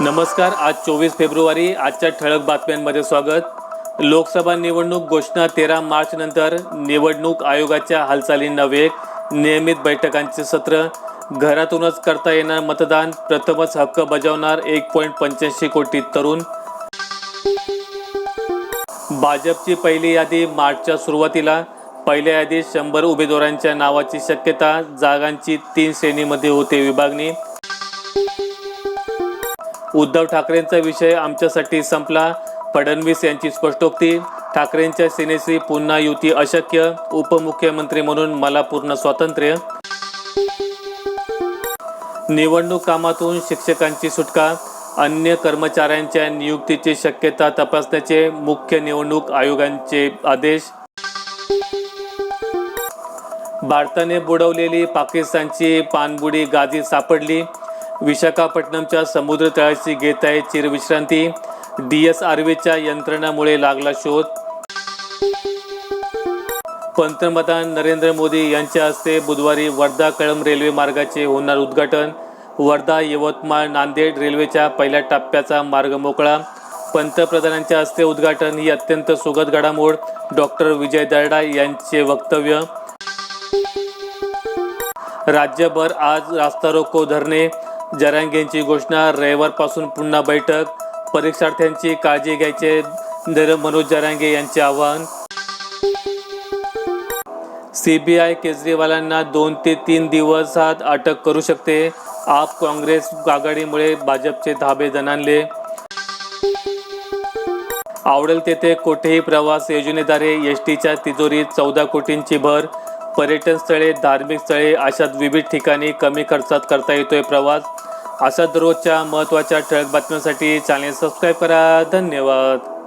नमस्कार आज चोवीस फेब्रुवारी आजच्या ठळक बातम्यांमध्ये स्वागत. लोकसभा निवडणूक घोषणा तेरा मार्च नंतर निवडणूक आयोगाच्या हालचालींना वेग नियमित बैठकांचे सत्र. घरातूनच करता येणार मतदान प्रथमच हक्क बजावणार एक पॉईंट पंच्याऐंशी कोटी तरुण. भाजपची पहिली यादी मार्चच्या सुरुवातीला. पहिल्या यादीत शंभर उमेदवारांच्या नावाची शक्यता जागांची तीन श्रेणीमध्ये होते विभागणी. उद्धव ठाकरेंचा विषय आमच्यासाठी संपला. फडणवीस यांची स्पष्टोक्ती ठाकरेंच्या सेनेशी पुन्हा युती अशक्य उपमुख्यमंत्री म्हणून मला पूर्ण स्वातंत्र्य. निवडणूक कामातून शिक्षकांची सुटका अन्य कर्मचाऱ्यांच्या नियुक्तीची शक्यता तपासण्याचे मुख्य निवडणूक आयोगांचे आदेश. भारताने बुडवलेली पाकिस्तानची पाणबुडी गादी सापडली. विशाखापट्टणमच्या समुद्र तळाशी घेत आहे चिरविश्रांती. डी एस आर्वीच्या यंत्रणामुळे लागला शोध. पंतप्रधान नरेंद्र मोदी यांच्या हस्ते बुधवारी वर्धा कळंब रेल्वे मार्गाचे होणार उद्घाटन. वर्धा यवतमाळ नांदेड रेल्वेच्या पहिल्या टप्प्याचा मार्ग मोकळा. पंतप्रधानांच्या हस्ते उद्घाटन ही अत्यंत सुखद घडामोड. डॉक्टर विजय दर्डा यांचे वक्तव्य. राज्यभर आज रास्ता रोको धरणे. जरांगेंची घोषणा रविवारपासून पुन्हा बैठक. परीक्षार्थ्यांची काळजी घ्यायचे मनोज जरांगे यांचे आवाहन. सीबीआय केजरीवालांना दोन ते तीन दिवसात अटक करू शकते. आप काँग्रेस आघाडीमुळे भाजपचे धाबे जणांले आवडेल तेथे कोठेही प्रवास योजनेद्वारे एस टीच्या तिजोरीत चौदा कोटींची भर. पर्यटन स्थळे धार्मिक स्थळे अशा विविध ठिकाणी कमी खर्चात करता येतोय प्रवास. अशा दररोजच्या महत्त्वाच्या ठळक बातम्यांसाठी चॅनेल सबस्क्राईब करा. धन्यवाद.